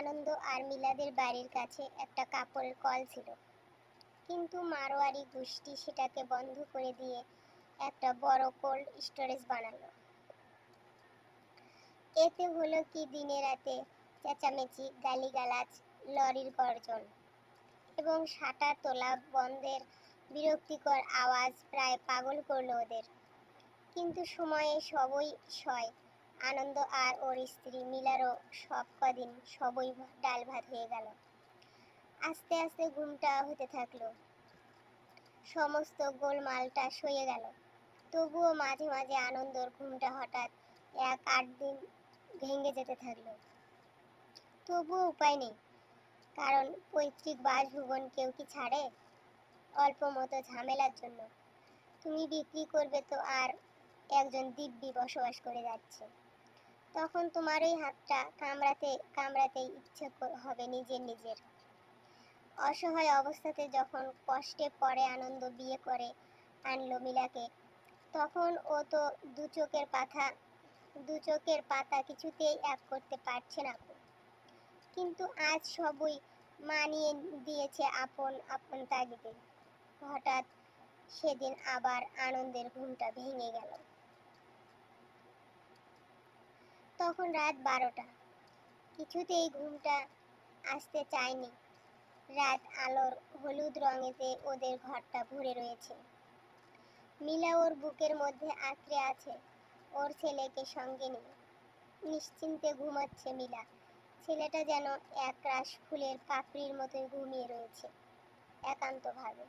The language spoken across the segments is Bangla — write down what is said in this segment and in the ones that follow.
আনন্দ আর মিলাদের বাড়ির কাছে একটা কাপড়ের কল ছিল। কিন্তু মারোয়ারি গোষ্ঠী সেটাকে বন্ধ করে দিয়ে একটা বড় কোল্ড স্টোরেজ বানালো। এতে হলো কি দিনে রাতে চেঁচামেচি, গালিগালাজ, লরির গর্জন এবং শাটার তোলা বন্ধের বিরক্তিকর আওয়াজ প্রায় পাগল করল ওদের। কিন্তু সময়ে সবই সয়। আনন্দ আর ওর স্ত্রী মিলারও সব কদিন সবই ডাল ভাত হয়ে গেল। আস্তে আস্তে ঘুমটা হতে থাকল। সমস্ত গোলমালটা সয়ে গেল। তবুও মাঝে মাঝে আনন্দর ঘুমটা হঠাৎ এক আট দিন ভেঙে যেতে থাকল। তবুও উপায় নেই, কারণ পৈতৃক বাসভুবন কেউ কি ছাড়ে? অল্প মতো ঝামেলার জন্য। তুমি বিক্রি করবে তো আর একজন দিব্যি বসবাস করে যাচ্ছে। তখন তোমার ওই হাতটা কামড়াতে কামড়াতে ইচ্ছে হবে নিজের নিজের। অসহায় অবস্থাতে যখন কষ্টে পড়ে, আনন্দ বিয়ে করে, আনলো মিলাকে, তখন ও তো দু চোখের পাতা, দু চোখের পাতা কিছুতেই এক করতে পারছে না। কিন্তু আজ সবই মানিয়ে দিয়েছে আপন আপন তাগিদে। হঠাৎ সেদিন আবার আনন্দের ঘুমটা ভেঙে গেল। তখন রাত বারোটা। কিছুতেই ঘুমটা আসতে চায়নি। রাত আলোর হলুদ রঙেতে ওদের ঘরটা ভরে রয়েছে। মিলা ওর বুকের মধ্যে আঁকড়ে আছে। ওর ছেলেকে সঙ্গে নিয়ে। নিশ্চিন্তে ঘুমাচ্ছে মিলা। ছেলেটা যেন একরাশ ফুলের পাপড়ির মতোই ঘুমিয়ে রয়েছে, একান্তভাবে।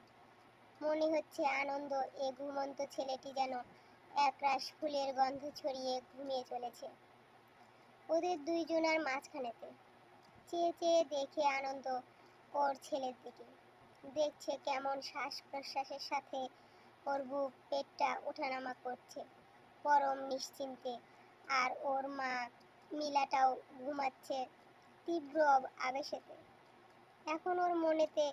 মনে হচ্ছে আনন্দ এ ঘুমন্ত ছেলেটি যেন একরাশ ফুলের গন্ধ ছড়িয়ে ঘুমিয়ে চলেছে। ওদের দুইজনার মাঝখানেতে। চেয়ে চেয়ে দেখে আনন্দ ওর ছেলের দিকে। দেখছে কেমন শ্বাস প্রশ্বাসের সাথে ওর বুক পেটটা ওঠানামা করছে। পরম নিশ্চিন্তে। আর ওর মা মিলাটাও ঘুমাচ্ছে তীব্র আবেশেতে। এখন ওর মনেতে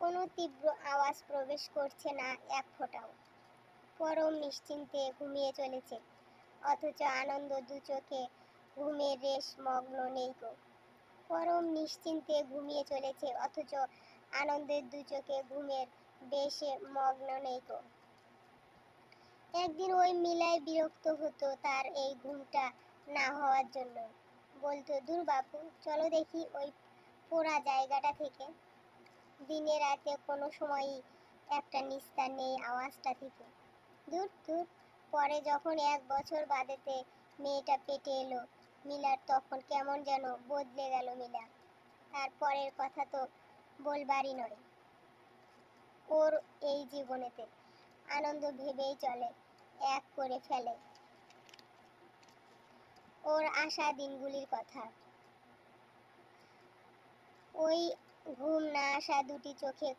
কোনো তীব্র আওয়াজ প্রবেশ করছে না এক ফোঁটাও। পরম নিশ্চিন্তে ঘুমিয়ে চলেছে। অথচ আনন্দ দু চোখে ঘুমের রেশ মগ্ন নেই গো। পরম নিশ্চিন্তে ঘুমিয়ে চলেছে, অথচ আনন্দের দু চোখে ঘুমের বেশে মগ্ন নেই গো। একদিন ওই মিলায় বিরক্ত হতো তার এই ঘুমটা না হওয়ার জন্য। বলতো, দূর বাপু, চলো দেখি ওই পোড়া জায়গাটা থেকে। দিনে রাতে কোনো সময়ই একটা নিস্তার নেই আওয়াজটা থেকে। দূর দূর, পরে যখন এক বছর বাদেতে মেয়েটা পেটে এলো মিলার তখন কেমন যেন বদলে গেল মিলা। তারপরের কথা তো বলবারই নয়। ওর এই জীবনেতে আনন্দ ভেবেই চলে, এক করে ফেলে। ওর আশা দিনগুলির কথা। ওই ঘুম না আসা দুটি চোখে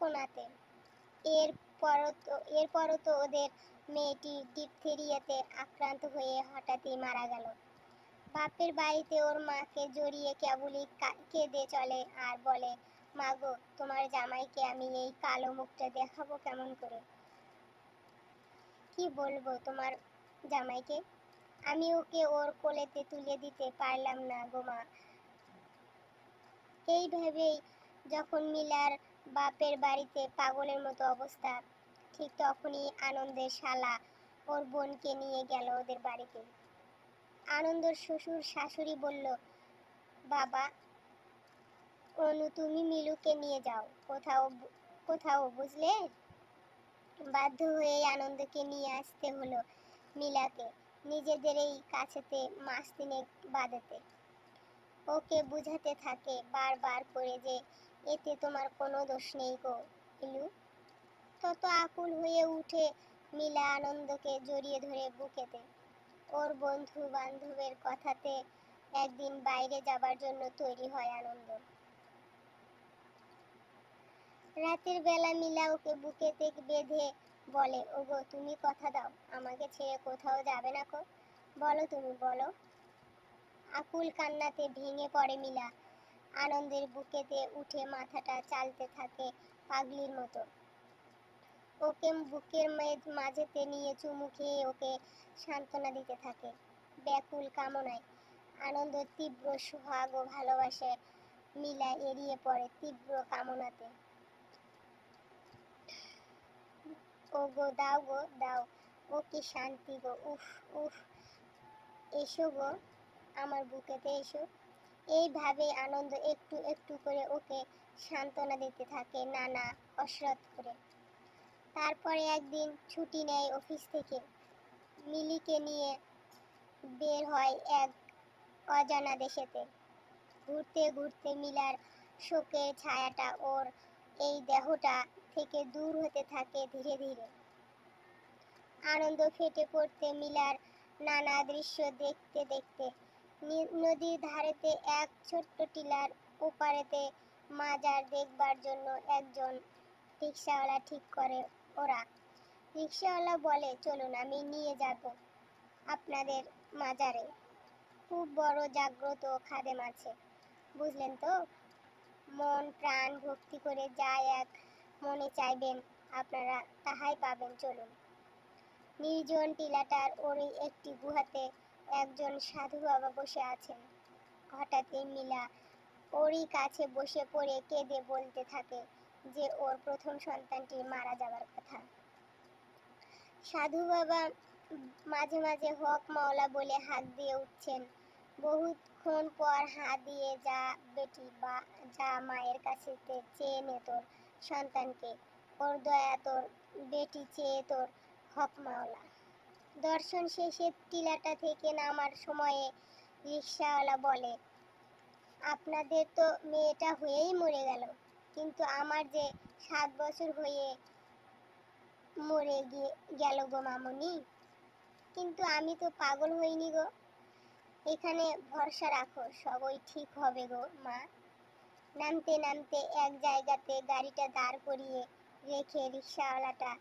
কোনাতে। এর পরও তো এরপরও তো ওদের মেয়েটি ডিপথেরিয়াতে আক্রান্ত হয়ে হঠাৎই মারা গেল। বাপের বাড়িতে ওর মাকে জড়িয়ে কেবলই কেঁদে চলে আর বলে, মা গো, তোমার জামাইকে আমি এই কালো মুখটা দেখাবো কেমন করে? কি বলব তোমার জামাইকে? আমি ওকে ওর কোলেতে তুলে দিতে পারলাম না গো মা। এই ভেবেই যখন মিলার বাপের বাড়িতে পাগলের মতো অবস্থা, ঠিক তখনই আনন্দের শালা ওর বোনকে নিয়ে গেল ওদের বাড়িতে। আনন্দর শ্বশুর শাশুড়ি বলল, বাবা, অনু, তুমি মিলুকে নিয়ে যাও। কোথাও কোথাও বুঝলে? বাধ্য হয়ে আনন্দকে নিয়ে আসতে হলো মিলাকে, নিজেদের এই কাছেতে মাস তিনেক বাদেতে ওকে বুঝাতে থাকে বারবার করে যে, এতে তোমার কোনো দোষ নেই গো ইলু তত আকুল হয়ে উঠে মিলা আনন্দকে জড়িয়ে ধরে বুকেতে। ওর বন্ধু বান্ধবের কথাতে একদিন বাইরে যাবার জন্য তৈরি হয় আনন্দ। রাতের বেলা মিলা ওকে বুকেতে বেঁধে বলে, ওগো, তুমি কথা দাও, আমাকে ছেড়ে কোথাও যাবে না কো? বলো তুমি, বলো। আকুল কান্নাতে ভেঙে পড়ে মিলা। আনন্দের বুকেতে উঠে মাথাটা চালতে থাকে পাগলির মতো। ওকে বুকের মাঝেতে নিয়ে চুমু খেয়ে ওকে সান্ত্বনা দিতে থাকে। ব্যাকুল কামনায়। আনন্দ, তীব্র সোহাগ ও ভালোবাসে মিলা এড়িয়ে পড়ে তীব্র কামনাতে। ও গো, দাও গো, দাও। ও কি শান্তি গো, উফ উফ। এসো গো, আমার বুকেতে এসো। এইভাবে আনন্দ একটু একটু করে ওকে সান্ত্বনা দিতে থাকে নানা কসরত করে। তারপরে একদিন ছুটি নেয় অফিস থেকে। মিলিকে নিয়ে বের হয় এক অজানা দেশেতে। ঘুরতে ঘুরতে মিলার শোকের ছায়াটা ওর এই দেহটা থেকে দূর হতে থাকে ধীরে ধীরে। আনন্দ ফেটে পড়তে মিলার নানা দৃশ্য দেখতে দেখতে নদীর ধারেতে এক ছোট্ট টিলার ওপারেতে মাজার দেখবার জন্য একজন রিক্সাওয়ালা ঠিক করে ওরা। রিক্সাওয়ালা বলে, চলুন, আমি নিয়ে যাব আপনাদের মাজারে। খুব বড় জাগ্রত খাদেম আছে। বুঝলেন তো? মন, প্রাণ ভক্তি করে যা এক মনে চাইবেন, আপনারা তাহাই পাবেন, চলুন। নির্জন টিলাটার ওরই একটি গুহাতে একজন সাধু বাবা বসে আছেন। হঠাৎই মিলা ওরই কাছে বসে পড়ে কেঁদে বলতে থাকে যে ওর প্রথম সন্তানটি মারা যাবার কথা। সাধু বাবা মাঝে মাঝে হক মাওলা বলে হাত দিয়ে উঠছেন। বহুক্ষণ পর হাত দিয়ে যা বেটি বা, যা মায়ের কাছে চেয়ে নে তোর সন্তানকে। ওর দয়া তোর, বেটি চেয়ে তোর হক মাওলা। দর্শন শেষে টিলাটা থেকে নামার সময়ে রিক্সাওয়ালা বলে, আপনাদের তো মেয়েটা হয়েই মরে গেল। কিন্তু আমার যে সাত বছর হয়ে মরে গিয়ে গেল গো মামনি, কিন্তু আমি তো পাগল হইনি গো। এখানে ভরসা রাখো, সবই ঠিক হবে গো মা। নামতে নামতে এক জায়গাতে গাড়িটা দাঁড় করিয়ে রেখে রিক্সাওয়ালাটা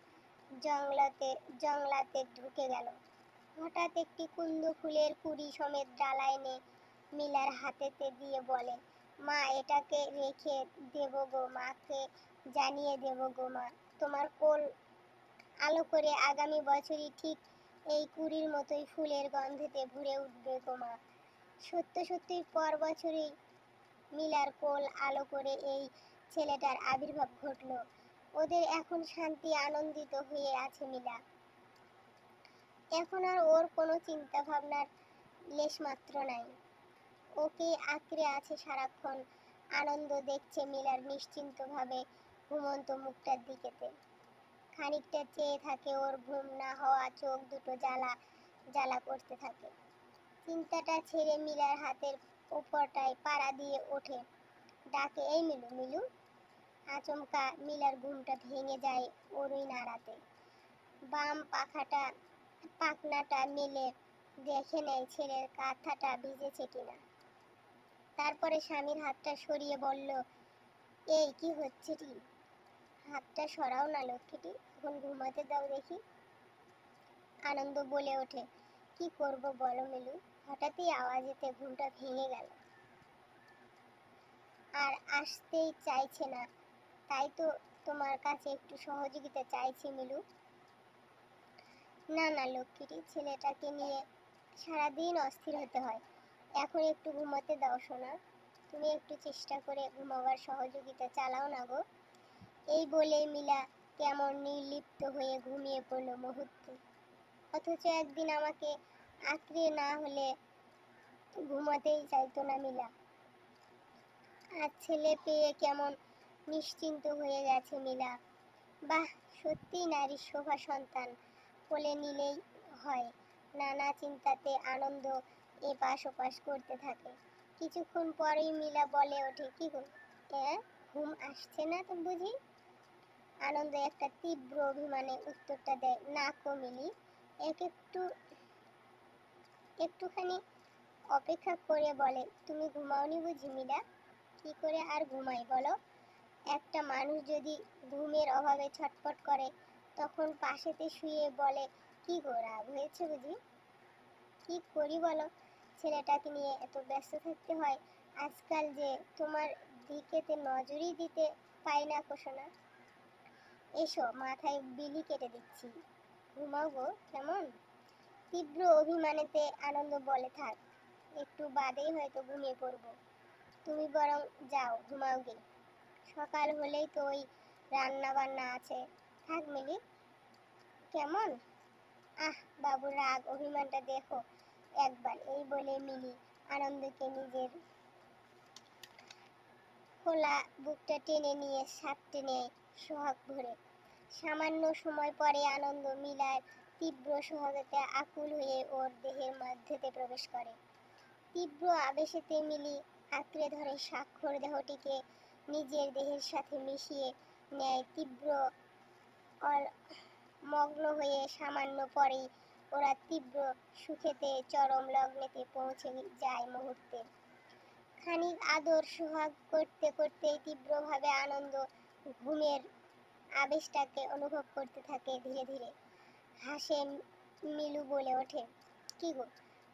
জংলাতে জংলাতে ঢুকে গেল। হঠাৎ একটি কুন্দ ফুলের কুড়ি সমেত ডালা এনে মিলার হাতেতে দিয়ে বলে মা, এটাকে রেখে দেব গো মাকে, জানিয়ে দেব গো মা। তোমার কোল আলো করে আগামী বছরই ঠিক এই কুড়ির মতোই ফুলের গন্ধেতে ভরে উঠবে গো মা। সত্য সত্যি পর বছরই মিলার কোল আলো করে এই ছেলেটার আবির্ভাব ঘটলো। ওদের এখন শান্তি আনন্দিত হয়ে আছে মিলা। এখন আর ওর কোনো চিন্তা ভাবনার লেশমাত্র নাই। ওকে আঁকড়ে আছে সারাক্ষণ। আনন্দ দেখছে মিলার নিশ্চিন্তভাবে ঘুমন্ত মুখটার দিকেতে। খানিকটা চেয়ে থাকে ওর ঘুম না হওয়া, চোখ দুটো জ্বালা জ্বালা করতে থাকে। চিন্তাটা ছেড়ে মিলার হাতের ওপরটায় পাড়া দিয়ে ওঠে। ডাকে, এই মিলু মিলু। আচমকা মিলার ঘুমটা ভেঙে যায় ওরই নাড়াতে। বাম পাখাটা, পাখনাটা মেলে দেখে নেয় ছেলের কাঁথাটা ভিজেছে কিনা। তারপরে স্বামীর হাতটা সরিয়ে বলল, এই, কি হচ্ছে কি হাতটা সরাও না লক্ষ্মীটি, এখন ঘুমাতে দাও দেখি। আনন্দ বলে ওঠে, কি করব বলো মিলু? হঠাৎই আওয়াজেতে ঘুমটা ভেঙে গেল। আর আসতেই চাইছে না, তাই তো তোমার কাছে একটু সহযোগিতা চাইছি মিলু। না না লক্ষ্মীটি, ছেলেটাকে নিয়ে সারাদিন অস্থির হতে হয়। এখন একটু ঘুমাতে দাও, সোনা। তুমি একটু চেষ্টা করে ঘুমাবার সহযোগিতা চালাও না গো। এই বলে মিলা কেমন নির্লিপ্ত হয়ে ঘুমিয়ে পড়ল মুহূর্তে। অথচ একদিন আমাকে আঁকড়ে না হলে ঘুমাতেই চাইতো না মিলা। আর ছেলে পেয়ে কেমন নিশ্চিন্ত হয়ে গেছে মিলা। বাহ সত্যি নারীর শোভা সন্তান কোলে নিলেই হয়। নানা চিন্তাতে আনন্দ এপাশ ওপাশ করতে থাকে। কিছুক্ষণ পরেই মিলা বলে ওঠে, কি গো হ্যাঁ ঘুম আসছে না তো বুঝি? আনন্দ একটা তীব্র অভিমানে উত্তরটা দেয়, না কমিলি এক একটু, একটুখানি অপেক্ষা করে বলে, তুমি ঘুমাওনি বুঝি মিলা? কি করে আর ঘুমাই বলো? একটা মানুষ যদি ঘুমের অভাবে ছটফট করে, তখন পাশেতে শুয়ে বলে, কি গো, রাগ হয়েছে বুঝি? কি করি বলো? ছেলেটাকে নিয়ে এত ব্যস্ত থাকতে হয়, আজকাল যে তোমার দিকেতে নজরই দিতে পাই না কোশোনা এসো, মাথায় বিলি কেটে দিচ্ছি। ঘুমাও গো, কেমন? তীব্র অভিমানেতে আনন্দ বলে থাক, একটু বাদেই হয়তো ঘুমিয়ে পড়ব। তুমি বরং যাও, ঘুমাও গে সকাল হলেই তো ওই রান্না বান্না আছে। থাক মিলি, কেমন? আহ, বাবু, রাগ, অভিমানটা দেখো। একবার এই বলে মিলি আনন্দকে নিজের খোলা বুকটা টেনে নিয়ে সাপ টেনে সোহাগ ভরে। সামান্য সময় পরে আনন্দ মিলার তীব্র সোহাগতে আকুল হয়ে ওর দেহের মধ্যেতে প্রবেশ করে। তীব্র আবেশেতে মিলি আঁকড়ে ধরে স্বাক্ষর দেহটিকে নিজের দেহের সাথে মিশিয়ে নেয় তীব্র মগ্ন হয়ে সামান্য পরেই ওরা তীব্র সুখেতে, চরম লগ্নেতে পৌঁছে যায় মুহূর্তে। খানিক আদর সোহাগ করতে করতেই তীব্রভাবে আনন্দ, ঘুমের আবেশটাকে অনুভব করতে থাকে ধীরে ধীরে। হাসে মিলু বলে ওঠে, কি গো,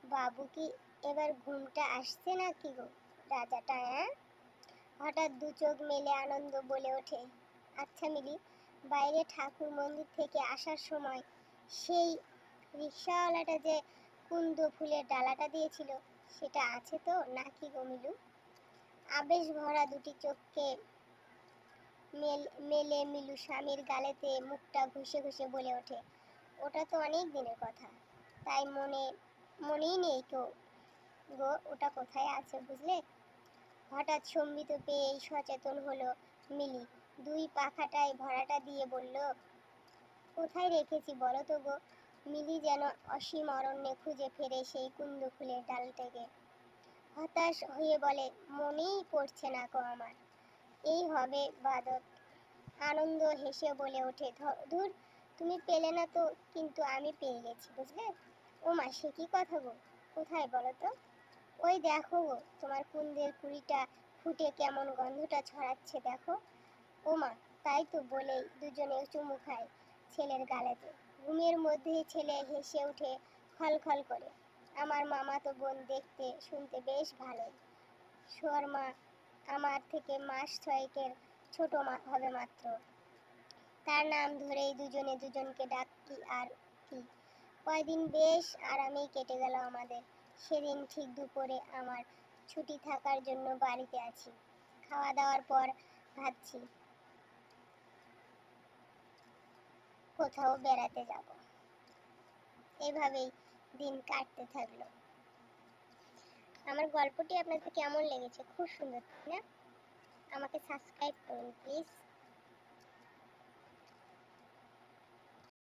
বাবু কি এবার ঘুমটা আসছে না কি গো? রাজাটা হ্যাঁ হঠাৎ দু চোখ মেলে আনন্দ বলে ওঠে আচ্ছা মিলি, বাইরে ঠাকুর মন্দির থেকে আসার সময় সেই রিক্সাওয়ালাটা যে কুন্দ ফুলের ডালাটা দিয়েছিল, সেটা আছে তো? নাকি গো মিলু? আবেশ ভরা দুটি চোখকে মেলে, মিলু স্বামীর গালেতে, মুখটা ঘষে ঘুষে বলে ওঠে। ওটা তো অনেক দিনের কথা। তাই মনে, মনেই নেই কেউ। গো, ওটা কোথায় আছে বুঝলে? হঠাৎ সম্বিত পেয়েই সচেতন হলো মিলি। দুই পাখাটায় ভরাটা দিয়ে বলল, কোথায় রেখেছি বলো তো গো? মিলি যেন অসীম অরণ্যে খুঁজে ফেরে সেই কুন্দ ফুলের ডালটাকে হতাশ হয়ে বলে, মনেই পড়ছে না গো আমার। এই হবে বাদত। আনন্দ হেসে বলে ওঠে ধুর, তুমি পেলে না তো, কিন্তু আমি পেয়ে গেছি, বুঝলে? ও মা, সে কি কথা গো? কোথায় বলো তো? ওই দেখো গো, তোমার কুন্দের কুড়িটা ফুটে কেমন গন্ধটা ছড়াচ্ছে, দেখো। ও মা, তাই তো বলেই দুজনে চুমু খায় ছেলের গালেতে। ঘুমের মধ্যেই ছেলে হেসে উঠে খলখল করে। আমার মামা তো বোন দেখতে, শুনতে বেশ ভালোই শর্মা আমার থেকে মাস ছয়েকের ছোট হবে মাত্র। তার নাম ধরেই দুজনে দুজনকে ডাকি আর কি কয়দিন বেশ আরামেই কেটে গেল আমাদের। সেদিন ঠিক দুপুরে আমার ছুটি থাকার জন্য বাড়িতে আছি। খাওয়া দাওয়ার পর ভাবছি কোথাও বেড়াতে যাব। এভাবেই দিন কাটতে থাকল। আমার গল্পটি আপনাদের কেমন লেগেছে? খুব সুন্দর না? আমাকে সাবস্ক্রাইব করুন প্লিজ